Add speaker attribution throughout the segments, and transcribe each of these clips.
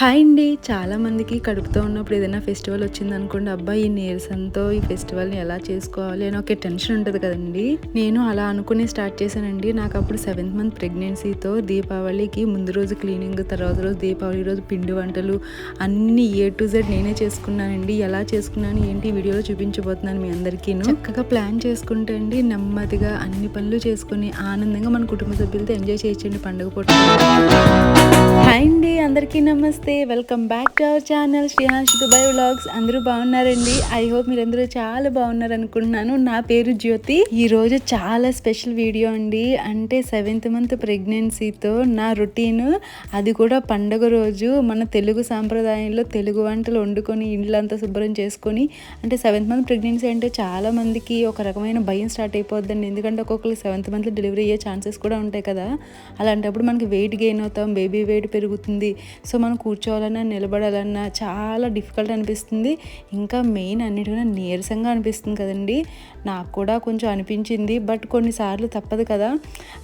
Speaker 1: Hi అండి. చాలామందికి కడుపుతో ఉన్నప్పుడు ఏదైనా ఫెస్టివల్ వచ్చింది అనుకోండి అబ్బా ఈ నీరసంతో ఈ ఫెస్టివల్ని ఎలా చేసుకోవాలి అని ఒక టెన్షన్ ఉంటుంది కదండి. నేను అలా అనుకుని స్టార్ట్ చేశానండి. నాకు అప్పుడు సెవెంత్ మంత్ ప్రెగ్నెన్సీతో దీపావళికి ముందు రోజు క్లీనింగ్ తర్వాత రోజు దీపావళి రోజు పిండి వంటలు అన్ని ఏ టు జెడ్ నేనే చేసుకున్నానండి. ఎలా చేసుకున్నాను ఏంటి వీడియోలో చూపించబోతున్నాను మీ అందరికీ చక్కగా ప్లాన్ చేసుకుంటే అండి నెమ్మదిగా అన్ని పనులు చేసుకుని ఆనందంగా మన కుటుంబ సభ్యులతో ఎంజాయ్ చేయొచ్చండి పండుగ పూట. హాయ్ అండి. అందరికీ నమస్తే. Welcome back to our channel Shrihans Dubai vlogs. అందరూ బాగున్నారండి? ఐ హోప్ మీరందరూ చాలా బాగున్నారు అనుకుంటున్నాను నా పేరు జ్యోతి. ఈ రోజు చాలా స్పెషల్ వీడియో అండి. అంటే సెవెంత్ మంత్ ప్రెగ్నెన్సీతో నా రొటీన్ అది కూడా పండగ రోజు మన తెలుగు సాంప్రదాయంలో తెలుగు వంటలు వండుకొని ఇండ్లంతా శుభ్రం చేసుకొని అంటే సెవెంత్ మంత్ ప్రెగ్నెన్సీ అంటే చాలా మందికి ఒక రకమైన భయం స్టార్ట్ అయిపోద్దండి. ఎందుకంటే ఒక్కొక్కరికి సెవెంత్ మంత్లో డెలివరీ అయ్యే ఛాన్సెస్ కూడా ఉంటాయి కదా. అలాంటప్పుడు మనకి వెయిట్ గెయిన్ అవుతాం బేబీ వెయిట్ పెరుగుతుంది. సో మనం కూర్చోవాలన్నా నిలబడాలన్నా చాలా డిఫికల్ట్ అనిపిస్తుంది. ఇంకా మెయిన్ అన్నిటికన్నా నీరసంగా అనిపిస్తుంది కదండి. నాకు కూడా కొంచెం అనిపించింది. బట్ కొన్నిసార్లు తప్పదు కదా.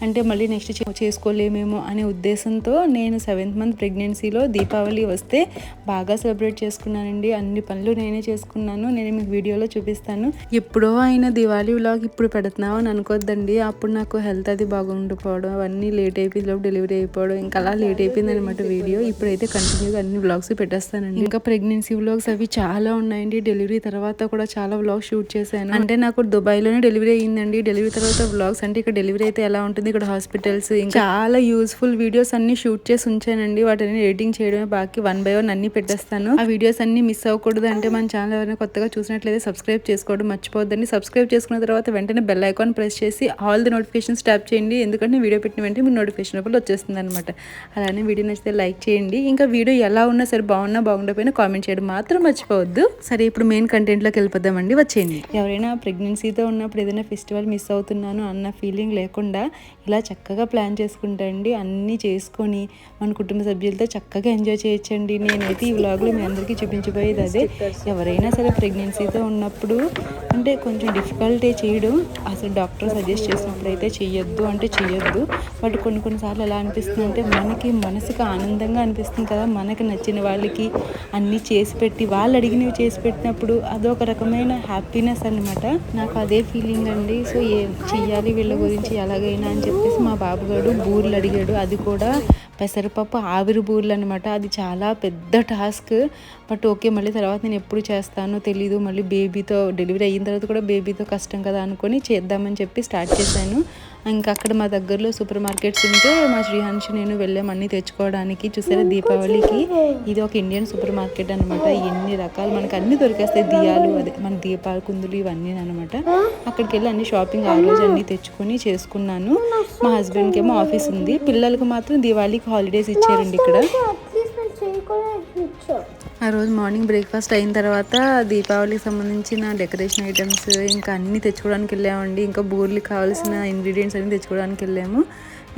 Speaker 1: అంటే మళ్ళీ నెక్స్ట్ చేసుకోలేమేమో అనే ఉద్దేశంతో నేను సెవెంత్ మంత్ ప్రెగ్నెన్సీలో దీపావళి వస్తే బాగా సెలబ్రేట్ చేసుకున్నానండి. అన్ని పనులు నేనే చేసుకున్నాను. నేను మీకు వీడియోలో చూపిస్తాను. ఎప్పుడో అయిన దివాళీ వ్లాగ్ ఇప్పుడు పెడుతున్నావు అని అనుకోద్దండి. అప్పుడు నాకు హెల్త్ అది బాగుండిపోవడం అవన్నీ లేట్ అయిపోయింది డెలివరీ అయిపోవడం ఇంకా అలా లేట్ అయిపోయింది అనమాట వీడియో. ఇప్పుడైతే కంటిన్యూగా అన్ని వ్లాగ్స్ పెట్టేస్తానండి. ఇంకా ప్రెగ్నెన్సీ వ్లాగ్స్ అవి చాలా ఉన్నాయండి. డెలివరీ తర్వాత కూడా చాలా వ్లాగ్స్ షూట్ చేశాను. అంటే నాకు దుబాయ్లోనే డెలివరీ అయ్యిందండి. డెలివరీ తర్వాత వ్లాగ్స్ అంటే ఇక్కడ డెలివరీ అయితే ఎలా ఉంటుంది? ఇక్కడ హాస్పిటల్స్ ఇంకా చాలా యూస్ఫుల్ వీడియోస్ అన్ని షూట్ చేసి ఉంచానండి. వాటిని ఎడిటింగ్ చేయడమే బాకీ. వన్ బై వన్ అన్ని పెట్టేస్తాను. ఆ వీడియోస్ అన్ని మిస్ అవ్వకూడదు అంటే మన ఛానల్ ఎవరైనా కొత్తగా చూసినట్లయితే సబ్స్క్రైబ్ చేసుకోవడం మర్చిపోద్దండి సబ్స్క్రైబ్ చేసుకున్న తర్వాత వెంటనే బెల్ ఐకాన్ ప్రెస్ చేసి ఆల్ ది నోటిఫికేషన్స్ ట్యాప్ చేయండి. ఎందుకంటే వీడియో పెట్టిన వెంటనే మీ నోటిఫికేషన్ వచ్చేస్తుంది అనమాట అలానే వీడియో నచ్చితే లైక్ చేయండి. ఇంకా వీడియో ఎలా ఉన్నా సరే బాగున్నా బాగుండకపోయినా కామెంట్ చేయడం మాత్రం మర్చిపోవద్దు. సరే ఇప్పుడు మెయిన్ కంటెంట్లోకి వెళ్ళిపోదామండి. వచ్చేయండి. ఎవరైనా ప్రెగ్నెన్సీతో ఉన్నప్పుడు ఏదైనా ఫెస్టివల్ మిస్ అవుతున్నాను అన్న ఫీలింగ్ లేకుండా ఇలా చక్కగా ప్లాన్ చేసుకుంటండి అన్నీ చేసుకొని మన కుటుంబ సభ్యులతో చక్కగా ఎంజాయ్ చేయొచ్చండి. నేనైతే ఈ వ్లాగ్లో మీ అందరికీ చూపించబోయేది అదే. ఎవరైనా సరే ప్రెగ్నెన్సీతో ఉన్నప్పుడు అంటే కొంచెం డిఫికల్టే చేయడం అసలు డాక్టర్ సజెస్ట్ చేసినప్పుడు అయితే చేయొద్దు అంటే చేయొద్దు బట్ కొన్ని కొన్నిసార్లు ఎలా అనిపిస్తుంది అంటే మనకి మనసుకు ఆనందంగా అనిపిస్తుంది కదా మనకు నచ్చిన వాళ్ళకి అన్నీ చేసి పెట్టి వాళ్ళు అడిగినవి చేసి పెట్టినప్పుడు అదొక రకమైన హ్యాపీనెస్ అనమాట నాకు అదే ఫీలింగ్ అండి. సో ఏం చెయ్యాలి వీళ్ళ గురించి ఎలాగైనా అని చెప్పేసి మా బాబుగాడు బూర్లు అడిగాడు. అది కూడా పెసరపప్పు ఆవిరి బూర్లు అనమాట అది చాలా పెద్ద టాస్క్ బట్ ఓకే మళ్ళీ తర్వాత నేను ఎప్పుడు చేస్తానో తెలీదు. మళ్ళీ బేబీతో డెలివరీ అయిన తర్వాత కూడా బేబీతో కష్టం కదా అనుకొని చేద్దామని చెప్పి స్టార్ట్ చేశాను. ఇంకా అక్కడ మా దగ్గరలో సూపర్ మార్కెట్స్ ఉంటే మా శ్రీహాన్షి నేను వెళ్ళాం అన్నీ తెచ్చుకోవడానికి. చూసారా దీపావళికి? ఇది ఒక ఇండియన్ సూపర్ మార్కెట్ అనమాట ఎన్ని రకాలు మనకి అన్ని దొరికేస్తాయి. దియాలు అదే మన దీపాలు కుందులు ఇవన్నీ అనమాట అక్కడికి వెళ్ళి అన్ని షాపింగ్ ఆ రోజు అన్ని తెచ్చుకొని చేసుకున్నాను. మా హస్బెండ్కి ఏమో ఆఫీస్ ఉంది. పిల్లలకు మాత్రం దివాళీకి హాలిడేస్ ఇచ్చారండి ఇక్కడ. ఆ రోజు మార్నింగ్ బ్రేక్ఫాస్ట్ అయిన తర్వాత దీపావళికి సంబంధించిన డెకరేషన్ ఐటమ్స్ ఇంకా అన్నీ తెచ్చుకోవడానికి వెళ్ళామండి. ఇంకా బూర్లకి కావాల్సిన ఇంగ్రీడియంట్స్ అన్నీ తెచ్చుకోవడానికి వెళ్ళాము.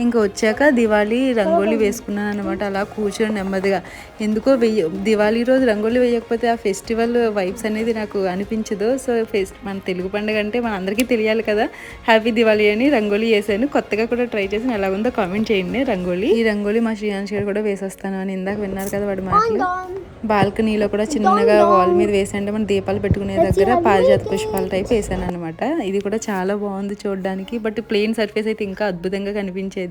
Speaker 1: ఇంకా వచ్చాక దివాళీ రంగోలీ వేసుకున్నాను అనమాట అలా కూర్చొని నెమ్మదిగా. ఎందుకో వెయ్య దివాళీ రోజు రంగోలీ వేయకపోతే ఆ ఫెస్టివల్ వైబ్స్ అనేది నాకు అనిపించదు. సో ఫెస్ట్ మన తెలుగు పండుగ అంటే మన అందరికీ తెలియాలి కదా. హ్యాపీ దివాళీ అని రంగోలీ వేసాను. కొత్తగా కూడా ట్రై చేసి ఎలా ఉందో కామెంట్ చేయండి రంగోలీ. ఈ రంగోలీ మా శ్రీయాంశ్ గారు కూడా వేసేస్తాను అని ఇందాక విన్నారు కదా వాడి మాటలు. బాల్కనీలో కూడా చిన్నగా వాల్ మీద వేసంటే మన దీపాలు పెట్టుకునే దగ్గర పారిజాత పుష్పాల టైప్ వేసాను అనమాట ఇది కూడా చాలా బాగుంది చూడడానికి. బట్ ప్లెయిన్ సర్ఫేస్ అయితే ఇంకా అద్భుతంగా కనిపించేది.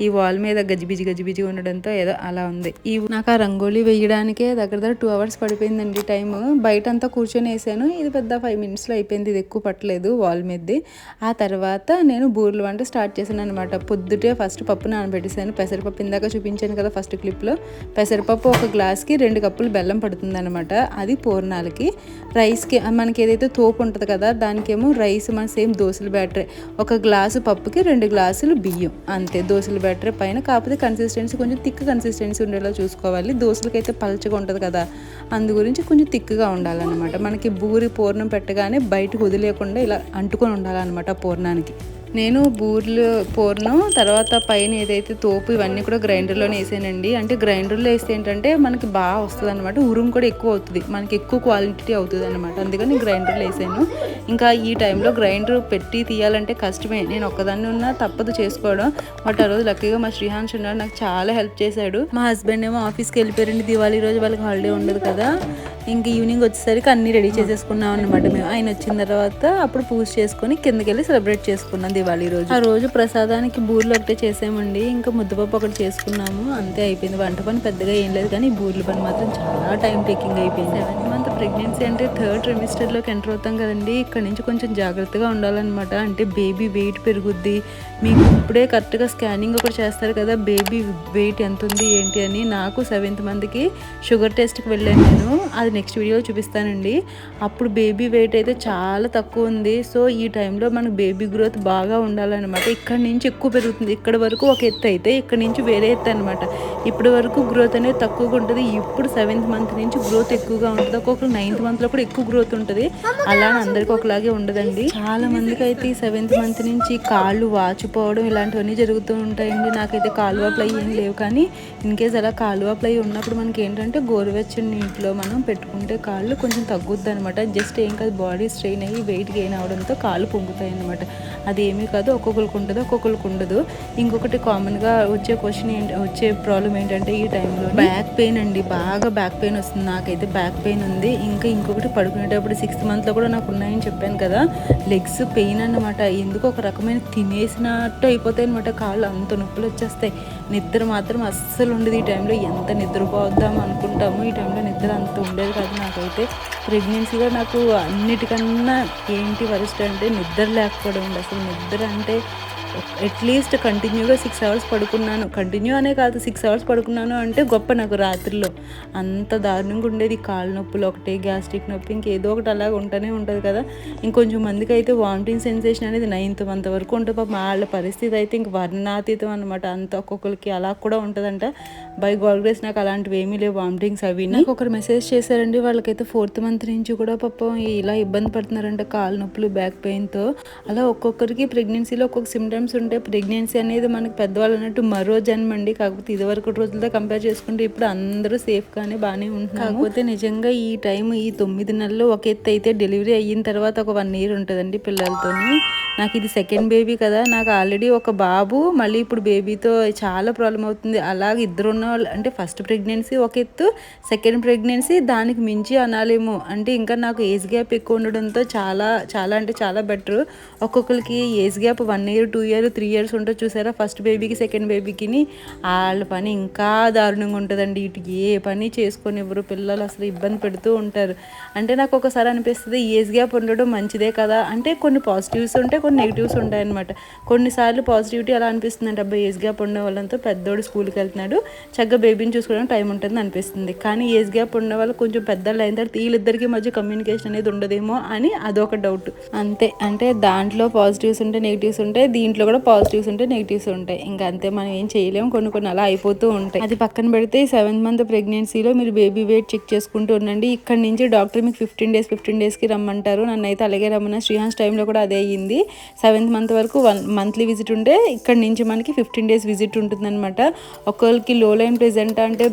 Speaker 1: ఈ వాల్ మీద గజిబిజి గజిబిజి ఉండడంతో ఏదో అలా ఉంది. ఈ నాకు ఆ రంగోలీ వేయడానికే దగ్గర దగ్గర టూ అవర్స్ పడిపోయిందండి టైం బయట అంతా కూర్చొని వేసాను. ఇది పెద్ద ఫైవ్ మినిట్స్లో అయిపోయింది. ఇది ఎక్కువ పట్టలేదు వాల్ మీదది. ఆ తర్వాత నేను బూర్లు వంట స్టార్ట్ చేశాను అనమాట పొద్దుటే ఫస్ట్ పప్పు నానబెట్టేసాను పెసరపప్పు ఇందాక చూపించాను కదా ఫస్ట్ క్లిప్లో పెసరపప్పు ఒక గ్లాస్కి రెండు కప్పులు బెల్లం పడుతుంది అనమాట అది పూర్ణాలకి. రైస్కి మనకి ఏదైతే తోపు ఉంటుంది కదా దానికేమో రైస్ మన సేమ్ దోశల బ్యాటరీ ఒక గ్లాసు పప్పుకి రెండు గ్లాసులు బియ్యం. అంతే. దోశలు బెటర్ పైన కాకపోతే కన్సిస్టెన్సీ కొంచెం థిక్ కన్సిస్టెన్సీ ఉండేలా చూసుకోవాలి. దోశలకైతే పలచగా ఉంటుంది కదా అందు గురించి కొంచెం థిక్గా ఉండాలన్నమాట. మనకి బూరి పూర్ణం పెట్టగానే బయటకు వదిలేకుండా ఇలా అంటుకొని ఉండాలన్నమాట పూర్ణానికి. నేను బూర్లు పోర్ను తర్వాత పైన ఏదైతే తోపు ఇవన్నీ కూడా గ్రైండర్లోనే వేసానండి. అంటే గ్రైండర్లో వేస్తే ఏంటంటే మనకి బాగా వస్తుంది అనమాట ఉరుము కూడా ఎక్కువ అవుతుంది. మనకి ఎక్కువ క్వాలిటీ అవుతుంది అనమాట అందుకని గ్రైండర్లో వేసాను. ఇంకా ఈ టైంలో గ్రైండర్ పెట్టి తీయాలంటే కష్టమే. నేను ఒక్కదాన్ని ఉన్నా తప్పదు చేసుకోవడం. బట్ ఆ రోజు లక్కీగా మా శ్రీహాన్స్ ఉన్నాడు. నాకు చాలా హెల్ప్ చేశాడు. మా హస్బెండ్ ఏమో ఆఫీస్కి వెళ్ళిపోయారండి. దివాళీ రోజు వాళ్ళకి హాలిడే ఉండదు కదా. ఇంక ఈవినింగ్ వచ్చేసరికి అన్ని రెడీ చేసేసుకున్నాం అనమాట మేము. ఆయన వచ్చిన తర్వాత అప్పుడు పూజ చేసుకుని కిందకి వెళ్ళి సెలబ్రేట్ చేసుకున్నాం దివాళీ రోజు. ఆ రోజు ప్రసాదానికి బూర్లు ఒకటే చేసామండి. ఇంకా ముద్దపప్పు ఒకటి చేసుకున్నాము. అంతే అయిపోయింది. వంట పని పెద్దగా ఏం లేదు కానీ ఈ బూర్ల పని మాత్రం చాలా టైం టేకింగ్ అయిపోయింది. సెవెంత్ మంత్ ప్రెగ్నెన్సీ అంటే థర్డ్ ట్రిమిస్టర్లోకి ఎంటర్ అవుతాం కదండి. ఇక్కడ నుంచి కొంచెం జాగ్రత్తగా ఉండాలన్నమాట. అంటే బేబీ వెయిట్ పెరుగుద్ది. మీకు ఇప్పుడే కరెక్ట్గా స్కానింగ్ ఒకటి చేస్తారు కదా బేబీ వెయిట్ ఎంత ఉంది ఏంటి అని. నాకు సెవెంత్ మంత్కి షుగర్ టెస్ట్కి వెళ్ళాను నేను. అది నెక్స్ట్ వీడియో చూపిస్తానండి. అప్పుడు బేబీ వెయిట్ అయితే చాలా తక్కువ ఉంది. సో ఈ టైంలో మనకు బేబీ గ్రోత్ బాగా ఉండాలన్నమాట. ఇక్కడ నుంచి ఎక్కువ పెరుగుతుంది. ఇక్కడ వరకు ఒక ఎత్తు అయితే ఇక్కడ నుంచి వేరే ఎత్తు అనమాట ఇప్పటి వరకు గ్రోత్ అనేది తక్కువగా ఉంటుంది. ఇప్పుడు సెవెంత్ మంత్ నుంచి గ్రోత్ ఎక్కువగా ఉంటుంది. ఒక్కొక్కరు నైన్త్ మంత్లో కూడా ఎక్కువ గ్రోత్ ఉంటుంది. అలా అందరికి ఒకలాగే ఉండదండి. చాలా మందికి అయితే ఈ సెవెంత్ మంత్ నుంచి కాళ్ళు పోవడం ఇలాంటివన్నీ జరుగుతూ ఉంటాయండి. నాకైతే కాలువ వాపులు ఏం లేవు. కానీ ఇన్ కేస్ అలా కాలువ ప్లై ఉన్నప్పుడు మనకి ఏంటంటే గోరువెచ్చని నీటిలో మనం పెట్టుకుంటే కాళ్ళు కొంచెం తగ్గుద్ది అనమాట జస్ట్ ఏం కాదు బాడీ స్ట్రెయిన్ అయ్యి వెయిట్ గెయిన్ అవడంతో కాళ్ళు పొంగుతాయి అనమాట అది ఏమీ కాదు ఒక్కొక్కరికి ఉంటుంది ఒక్కొక్కరికి ఉండదు. ఇంకొకటి కామన్గా వచ్చే క్వశ్చన్ ఏంటి వచ్చే ప్రాబ్లం ఏంటంటే ఈ టైంలో బ్యాక్ పెయిన్ అండి. బాగా బ్యాక్ పెయిన్ వస్తుంది. నాకైతే బ్యాక్ పెయిన్ ఉంది. ఇంకా ఇంకొకటి పడుకునేటప్పుడు సిక్స్త్ మంత్లో కూడా నాకు ఉన్నాయని చెప్పాను కదా. లెగ్స్ పెయిన్ అన్నమాట. ఎందుకు ఒక రకమైన తినేసినట్టు అయిపోతాయి అనమాట కాళ్ళు అంత నొప్పులు వచ్చేస్తాయి. నిద్ర మాత్రం అస్సలు ఉండదు ఈ టైంలో. ఎంత నిద్రపోద్దాం అనుకుంటాము ఈ టైంలో నిద్ర అంత ఉండేది కాదు నాకైతే. ప్రెగ్నెన్సీగా నాకు అన్నిటికన్నా ఏంటి వరస్ట్ అంటే నిద్ర లేకపోవడం అసలు నిద్ర అంటే అట్లీస్ట్ కంటిన్యూగా సిక్స్ అవర్స్ పడుకున్నాను. కంటిన్యూ అనే కాదు సిక్స్ అవర్స్ పడుకున్నాను అంటే గొప్ప నాకు రాత్రిలో. అంత దారుణంగా ఉండేది కాళ్ళ నొప్పులు ఒకటే గ్యాస్ట్రిక్ నొప్పి ఇంకేదో ఒకటి అలాగ ఉంటూనే ఉంటుంది కదా. ఇంకొంచెం మందికి అయితే వామిటింగ్ సెన్సేషన్ అనేది నైన్త్ మంత్ వరకు ఉంటుంది. పాప వాళ్ళ పరిస్థితి అయితే ఇంక వర్ణాతీతం అనమాట అంత ఒక్కొక్కరికి అలా కూడా ఉంటుందంట. బై గాడ్ గ్రేస్ నాకు అలాంటివి ఏమీ లేవు. వామిటింగ్స్ అవి. నాకు ఒకరు మెసేజ్ చేశారండి. వాళ్ళకైతే ఫోర్త్ మంత్ నుంచి కూడా పాపం ఇలా ఇబ్బంది పడుతున్నారంట. కాళ్ళ నొప్పులు బ్యాక్ పెయిన్తో. అలా ఒక్కొక్కరికి ప్రెగ్నెన్సీలో ఒక్కొక్క సిమ్టమ్స్ ఉంటే ప్రెగ్నెన్సీ అనేది మనకి పెద్దవాళ్ళు అన్నట్టు మరో జన్మ అండి. కాకపోతే ఇదివరకు రోజులతో కంపేర్ చేసుకుంటే ఇప్పుడు అందరూ సేఫ్గానే బాగానే ఉంటున్నారు కాకపోతే నిజంగా ఈ టైం ఈ తొమ్మిది నెలలు ఒక ఎత్తు అయితే డెలివరీ అయిన తర్వాత ఒక వన్ ఇయర్ ఉంటుందండి పిల్లలతోని. నాకు ఇది సెకండ్ బేబీ కదా నాకు ఆల్రెడీ ఒక బాబు మళ్ళీ ఇప్పుడు బేబీతో చాలా ప్రాబ్లం అవుతుంది. అలాగే ఇద్దరు ఉన్న వాళ్ళు అంటే ఫస్ట్ ప్రెగ్నెన్సీ ఒక ఎత్తు సెకండ్ ప్రెగ్నెన్సీ దానికి మించి అనాలేమో. అంటే ఇంకా నాకు ఏజ్ గ్యాప్ ఎక్కువ ఉండడంతో చాలా చాలా అంటే చాలా బెటర్ ఒక్కొక్కరికి age gap one year two year three years ఉంటే చూసారా? ఫస్ట్ బేబీకి సెకండ్ బేబీకిని వాళ్ళ పని ఇంకా దారుణంగా ఉంటుందండి. ఇటు ఏ పని చేసుకొని ఎవరు పిల్లలు అసలు ఇబ్బంది పెడుతూ ఉంటారు. అంటే నాకు ఒకసారి అనిపిస్తుంది ఏజ్ గ్యాప్ ఉండడం మంచిదే కదా? అంటే కొన్ని పాజిటివ్స్ ఉంటాయి కొన్ని నెగిటివ్స్ ఉంటాయి అనమాట కొన్నిసార్లు పాజిటివిటీ అలా అనిపిస్తుంది అంటే అబ్బాయి ఏజ్ గ్యాప్ ఉండే వాళ్ళంతా పెద్దోడు స్కూల్కి వెళ్తున్నాడు. చక్కగా బేబీని చూసుకోవడానికి టైం ఉంటుంది అనిపిస్తుంది. కానీ ఏజ్ గ్యాప్ ఉన్న వాళ్ళు కొంచెం పెద్దలు అయిన తర్వాత వీళ్ళిద్దరికి మధ్య కమ్యూనికేషన్ అనేది ఉండదేమో అని అదొక డౌట్ అంతే. అంటే దాంట్లో పాజిటివ్స్ ఉంటాయి నెగిటివ్స్ ఉంటాయి దీంట్లో కూడా పాజిటివ్స్ ఉంటాయి నెగిటివ్స్ ఉంటాయి. ఇంకా అంతే మనం ఏం చేయలేము. కొన్ని కొన్ని అలా అయిపోతూ ఉంటాయి. అది పక్కన పెడితే సెవెంత్ మంత్ ప్రెగ్నెన్సీలో మీరు బేబీ వెయిట్ చెక్ చేసుకుంటూ ఉండండి. ఇక్కడ నుంచి డాక్టర్ మీకు ఫిఫ్టీన్ డేస్ ఫిఫ్టీన్ డేస్కి రమ్మంటారు. నన్ను అయితే అలాగే రమ్మన్న శ్రీహాన్స్ టైంలో కూడా అదే అయ్యింది. సెవెంత్ మంత్ వరకు వన్ మంత్లీ విజిట్ ఉంటే ఇక్కడ నుంచి మనకి ఫిఫ్టీన్ డేస్ విజిట్ ఉంటుందన్నమాట. ఒకరికి లో లైన్ ప్రెజెంట్ అంటే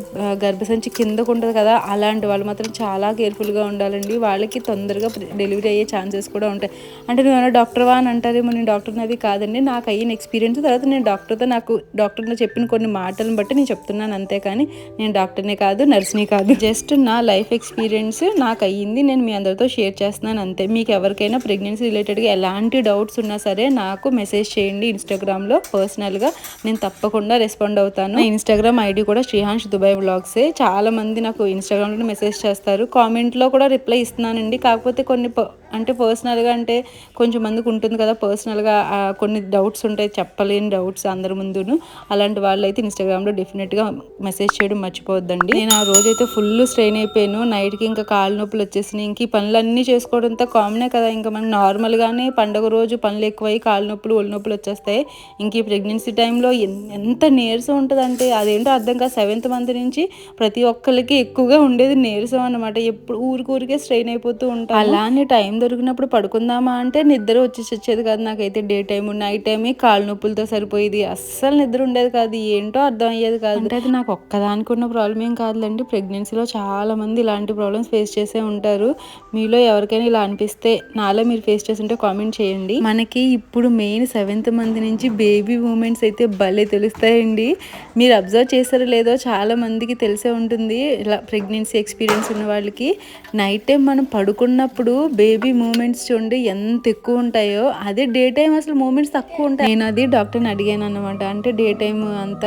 Speaker 1: గర్భసంచి కిందకు ఉంటుంది కదా అలాంటి వాళ్ళు మాత్రం చాలా కేర్ఫుల్గా ఉండాలండి. వాళ్ళకి తొందరగా డెలివరీ అయ్యే ఛాన్సెస్ కూడా ఉంటాయి. అంటే నువ్వు డాక్టర్వా అని అంటారేమో నేను డాక్టర్ అది కాదండి. నాకు అయిన ఎక్స్పీరియన్స్ తర్వాత నేను డాక్టర్తో నాకు డాక్టర్తో చెప్పిన కొన్ని మాటలను బట్టి నేను చెప్తున్నాను అంతే కానీ నేను డాక్టర్నే కాదు నర్స్ని కాదు. జస్ట్ నా లైఫ్ ఎక్స్పీరియన్స్ నాకు అయ్యింది నేను మీ అందరితో షేర్ చేస్తున్నాను అంతే. మీకు ఎవరికైనా ప్రెగ్నెన్సీ రిలేటెడ్గా ఎలాంటి డౌట్స్ ఉన్నా సరే నాకు మెసేజ్ చేయండి ఇన్స్టాగ్రామ్లో పర్సనల్గా నేను తప్పకుండా రెస్పాండ్ అవుతాను. ఇన్స్టాగ్రామ్ ఐడి కూడా శ్రీహాన్స్ దుబాయ్ బ్లాగ్సే చాలామంది నాకు ఇన్స్టాగ్రామ్లో మెసేజ్ చేస్తారు. కామెంట్లో కూడా రిప్లై ఇస్తున్నానండి. కాకపోతే కొన్ని ప- అంటే పర్సనల్గా అంటే కొంచెం మందికి ఉంటుంది కదా పర్సనల్గా కొన్ని డౌట్స్ డౌట్స్ ఉంటాయి చెప్పలేని డౌట్స్ అందరి ముందును. అలాంటి వాళ్ళైతే ఇన్స్టాగ్రామ్లో డెఫినెట్గా మెసేజ్ చేయడం మర్చిపోవద్దండి. నేను ఆ రోజైతే ఫుల్ స్ట్రెయిన్ అయిపోయాను. నైట్కి ఇంకా కాళ్ళు నొప్పులు వచ్చేసినాయి. ఇంక ఈ పనులన్నీ చేసుకోవడంతో కామనే కదా. ఇంకా మనకి నార్మల్గానే పండగ రోజు పనులు ఎక్కువై కాళ్ళు నొప్పులు ఒళ్ళు నొప్పులు వచ్చేస్తాయి. ఇంక ఈ ప్రెగ్నెన్సీ టైంలో ఎంత నీరసం ఉంటుందంటే అదేంటో అర్థం కాదు. సెవెంత్ మంత్ నుంచి ప్రతి ఒక్కరికి ఎక్కువగా ఉండేది నీరసం అనమాట ఎప్పుడు ఊరికూరికే స్ట్రెయిన్ అయిపోతూ ఉంటాం అలానే టైం దొరికినప్పుడు పడుకుందామా అంటే నిద్ర వచ్చేసి వచ్చేది కాదు నాకైతే. డే టైం నైట్ టైం కాళ్ళు నొప్పులతో సరిపోయేది. అస్సలు నిద్ర ఉండేది కాదు. ఏంటో అర్థం అయ్యేది కాదు. అంటే అది నాకు ఒక్కదానికి ఉన్న ప్రాబ్లం ఏం కాదులేండి. ప్రెగ్నెన్సీలో చాలా మంది ఇలాంటి ప్రాబ్లమ్స్ ఫేస్ చేసే ఉంటారు. మీలో ఎవరికైనా ఇలా అనిపిస్తే నాలో మీరు ఫేస్ చేస్తుంటే కామెంట్ చేయండి. మనకి ఇప్పుడు మెయిన్ సెవెంత్ మంత్ నుంచి బేబీ మూమెంట్స్ అయితే భలే తెలుస్తాయండి. మీరు అబ్జర్వ్ చేస్తారో లేదో చాలా మందికి తెలిసే ఉంటుంది. ఇలా ప్రెగ్నెన్సీ ఎక్స్పీరియన్స్ ఉన్న వాళ్ళకి. నైట్ టైం మనం పడుకున్నప్పుడు బేబీ మూమెంట్స్ చూడండి ఎంత ఎక్కువ ఉంటాయో. అదే డే టైం అసలు మూమెంట్స్ తక్కువ ఉంటాయి నేను అది డాక్టర్ని అడిగాను అనమాట అంటే డే టైం అంత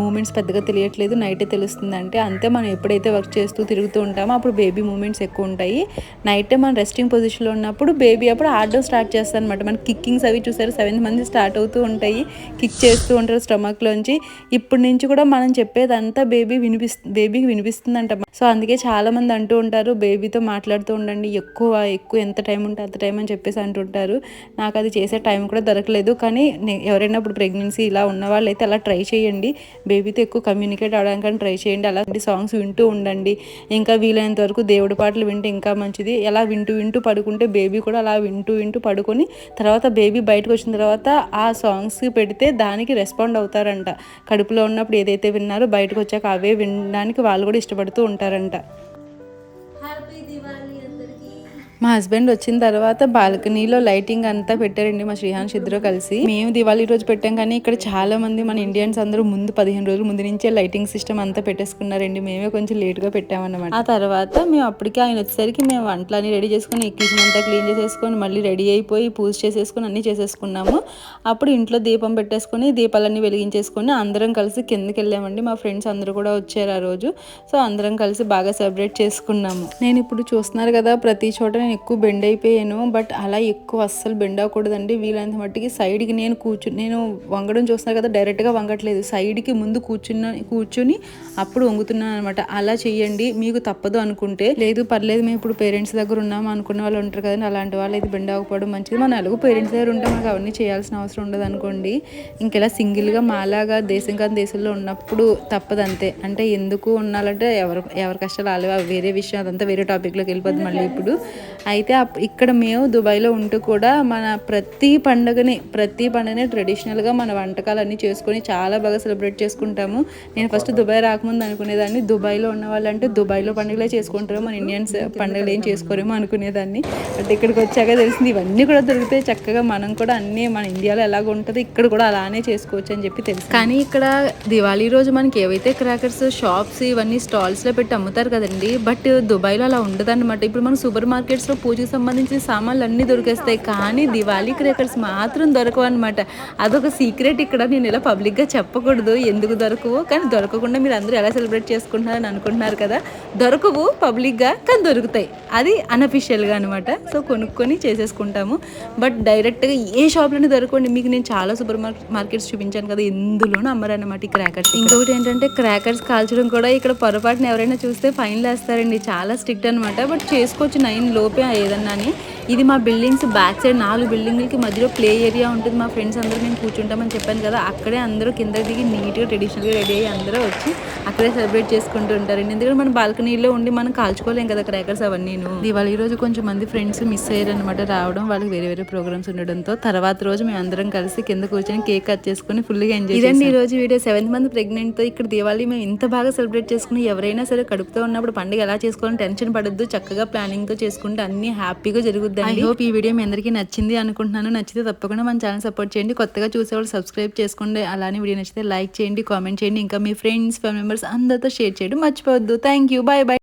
Speaker 1: మూమెంట్స్ పెద్దగా తెలియట్లేదు. నైటే తెలుస్తుంది అంటే అంతే మనం ఎప్పుడైతే వర్క్ చేస్తూ తిరుగుతూ ఉంటామో అప్పుడు బేబీ మూమెంట్స్ ఎక్కువ ఉంటాయి. నైట్ టైం మనం రెస్టింగ్ పొజిషన్లో ఉన్నప్పుడు బేబీ అప్పుడు ఆడడం స్టార్ట్ చేస్తాను అనమాట మన కిక్కింగ్స్ అవి చూసారు? సెవెంత్ మంది స్టార్ట్ అవుతూ ఉంటాయి. కిక్ చేస్తూ ఉంటారు స్టమక్లోంచి. ఇప్పటి నుంచి కూడా మనం చెప్పేదంతా బేబీ వినిపిస్తుంది బేబీకి వినిపిస్తుందంట. సో అందుకే చాలా మంది అంటూ ఉంటారు బేబీతో మాట్లాడుతూ ఉండండి. ఎక్కువ ఎక్కువ ఎంత టైం ఉంటే అంత టైం అని చెప్పేసి అంటుంటారు. నాకు అది చేసే టైం కూడా దొరకలేదు. కానీ ఎవరైనా ఇప్పుడు ప్రెగ్నెన్సీ ఇలా ఉన్న వాళ్ళు అయితే అలా ట్రై చేయండి. బేబీతో ఎక్కువ కమ్యూనికేట్ అవ్వడానికి ట్రై చేయండి. అలాంటి సాంగ్స్ వింటూ ఉండండి. ఇంకా వీలైనంత వరకు దేవుడి పాటలు వింటే ఇంకా మంచిది. ఎలా వింటూ వింటూ పడుకుంటే బేబీ కూడా అలా వింటూ వింటూ పడుకొని తర్వాత బేబీ బయటకు వచ్చిన తర్వాత ఆ సాంగ్స్ పెడితే దానికి రెస్పాండ్ అవుతారంట. కడుపులో ఉన్నప్పుడు ఏదైతే విన్నారో బయటకు వచ్చాక అవే వినడానికి వాళ్ళు కూడా ఇష్టపడుతూ ఉంటారంట. మా హస్బెండ్ వచ్చిన తర్వాత బాల్కనీలో లైటింగ్ అంతా పెట్టారండి మా శ్రీహాన్ ఇద్దరు కలిసి. మేము దివాళీ రోజు పెట్టాం కానీ ఇక్కడ చాలా మంది మన ఇండియన్స్ అందరూ ముందు పదిహేను రోజుల ముందు నుంచే లైటింగ్ సిస్టమ్ అంతా పెట్టేసుకున్నారండి. మేమే కొంచెం లేట్గా పెట్టామన్నమాట. ఆ తర్వాత మేము అప్పటికి ఆయన వచ్చేసరికి మేము వంటలన్నీ రెడీ చేసుకుని కిచెన్ అంతా క్లీన్ చేసేసుకొని మళ్ళీ రెడీ అయిపోయి పూజ చేసేసుకొని అన్ని చేసేసుకున్నాము. అప్పుడు ఇంట్లో దీపం పెట్టేసుకొని దీపాలన్నీ వెలిగించేసుకొని అందరం కలిసి కిందకి వెళ్ళామండి. మా ఫ్రెండ్స్ అందరూ కూడా వచ్చారు ఆ రోజు. సో అందరం కలిసి బాగా సెలబ్రేట్ చేసుకున్నాము. నేను ఇప్పుడు చూస్తున్నారు కదా ప్రతి చోట నేను ఎక్కువ బెండ్ అయిపోయాను బట్ అలా ఎక్కువ అస్సలు బెండ్ అవ్వకూడదండి. వీలైనంత మట్టికి సైడ్కి నేను కూర్చుని నేను వంగడం చూస్తున్నాను కదా డైరెక్ట్గా వంగట్లేదు. సైడ్కి ముందు కూర్చున్న కూర్చుని అప్పుడు వంగుతున్నాను అనమాట అలా చేయండి మీకు తప్పదు అనుకుంటే. లేదు పర్లేదు మేము ఇప్పుడు పేరెంట్స్ దగ్గర ఉన్నాము అనుకున్న వాళ్ళు ఉంటారు కదండి అలాంటి వాళ్ళు అయితే బెండ్ అవ్వకపోవడం మంచిది. మన ఎలాగో పేరెంట్స్ దగ్గర ఉంటే మనకు అవన్నీ చేయాల్సిన అవసరం ఉండదు అనుకోండి. ఇంకెలా సింగిల్గా మాలాగా దేశం కాని దేశంలో ఉన్నప్పుడు తప్పదు అంతే. అంటే ఎందుకు ఉండాలంటే ఎవరు ఎవరి కష్టాలు వాళ్ళే వేరే విషయం అదంతా వేరే టాపిక్లోకి వెళ్ళిపోద్ది మళ్ళీ ఇప్పుడు. అయితే ఇక్కడ మేము దుబాయ్లో ఉంటూ కూడా మన ప్రతి పండుగని ప్రతి పండుగని ట్రెడిషనల్గా మన వంటకాలన్నీ చేసుకొని చాలా బాగా సెలబ్రేట్ చేసుకుంటాము. నేను ఫస్ట్ దుబాయ్ రాకముందు అనుకునేదాన్ని. దుబాయ్లో ఉన్న వాళ్ళంటే దుబాయ్లో పండుగలే చేసుకుంటారు. మన ఇండియన్స్ పండుగలు ఏం చేసుకోరేమో అనుకునేదాన్ని. బట్ ఇక్కడికి వచ్చాక తెలిసింది ఇవన్నీ కూడా దొరుకుతాయి చక్కగా మనం కూడా అన్నీ మన ఇండియాలో ఎలాగ ఉంటుంది ఇక్కడ కూడా అలానే చేసుకోవచ్చు అని చెప్పి తెలుసు కానీ ఇక్కడ దివాళీ రోజు మనకి ఏవైతే క్రాకర్స్ షాప్స్ ఇవన్నీ స్టాల్స్లో పెట్టి అమ్ముతారు కదండి బట్ దుబాయ్లో అలా ఉండదు అనమాట ఇప్పుడు మనం సూపర్ మార్కెట్స్ మార్కెట్స్లో పూజకు సంబంధించిన సామాన్లు అన్నీ దొరికేస్తాయి. కానీ దివాళీ క్రేకర్స్ మాత్రం దొరకవు అనమాట అదొక సీక్రెట్ ఇక్కడ నేను ఇలా పబ్లిక్గా చెప్పకూడదు. ఎందుకు దొరకవు? కానీ దొరకకుండా మీరు అందరూ ఎలా సెలబ్రేట్ చేసుకుంటున్నారని అనుకుంటున్నారు కదా. దొరకవు పబ్లిక్గా కానీ దొరుకుతాయి. అది అన్అఫిషియల్గా అనమాట సో కొనుక్కొని చేసేసుకుంటాము. బట్ డైరెక్ట్గా ఏ షాప్లోనే దొరకండి మీకు నేను చాలా సూపర్ మార్కెట్స్ చూపించాను కదా ఎందులోనూ అమ్మరన్నమాట ఈ క్రాకర్స్. ఇంకొకటి ఏంటంటే క్రాకర్స్ కాల్చడం కూడా ఇక్కడ పొరపాటున ఎవరైనా చూస్తే ఫైన్లు వేస్తారండి చాలా స్ట్రిక్ట్ అనమాట బట్ చేసుకోవచ్చు నైన్ లోపు ఏదన్నా ఇది మా బిల్డింగ్స్ బ్యాక్ సైడ్ నాలుగు బిల్డింగ్లకి మధ్యలో ప్లే ఏరియా ఉంటుంది. మా ఫ్రెండ్స్ అందరూ మేము కూర్చుంటామని చెప్పాను కదా అక్కడే అందరూ కింద దిగి నీట్గా ట్రెడిషనల్గా రెడీ అయ్యి అందరూ వచ్చి అక్కడే సెలబ్రేట్ చేసుకుంటూ ఉంటారు. ఎందుకంటే మనం బాల్కనీలో ఉండి మనం కాల్చుకోలేం కదా క్రాకర్స్ అవన్నీ ఇవాళ ఈ రోజు కొంచెం మంది ఫ్రెండ్స్ మిస్ అయ్యారు అనమాట రావడం వాళ్ళకి వేరే వేరే ప్రోగ్రామ్స్ ఉండడంతో. తర్వాత రోజు మేము అందరం కలిసి కింద కూర్చొని కేక్ కట్ చేసుకుని ఫుల్గా ఎంజాయ్ ఇదండి ఈ రోజు వీడియో. సెవెంత్ మంత్ ప్రెగ్నెంట్తో ఇక్కడ దివాళీ మేము ఇంత బాగా సెలబ్రేట్ చేసుకుని ఎవరైనా సరే కడుపుతో ఉన్నప్పుడు పండుగ ఎలా చేసుకోవాలని టెన్షన్ పడద్దు చక్కగా ప్లానింగ్తో చేసుకుంటే అన్ని హ్యాపీగా జరుగుద్ది ఐ హోప్ ఈ వీడియో మీ అందరికీ నచ్చింది అనుకుంటున్నాను. నచ్చితే తప్పకుండా మన ఛానల్ సపోర్ట్ చేయండి. కొత్తగా చూసేవాళ్ళు సబ్స్క్రైబ్ చేసుకోండి. అలానే వీడియో నచ్చితే లైక్ చేయండి కామెంట్ చేయండి. ఇంకా మీ ఫ్రెండ్స్ ఫ్యామిలీ మెంబర్స్ అందరితో షేర్ చేయడం మర్చిపోవద్దు. Thank you bye bye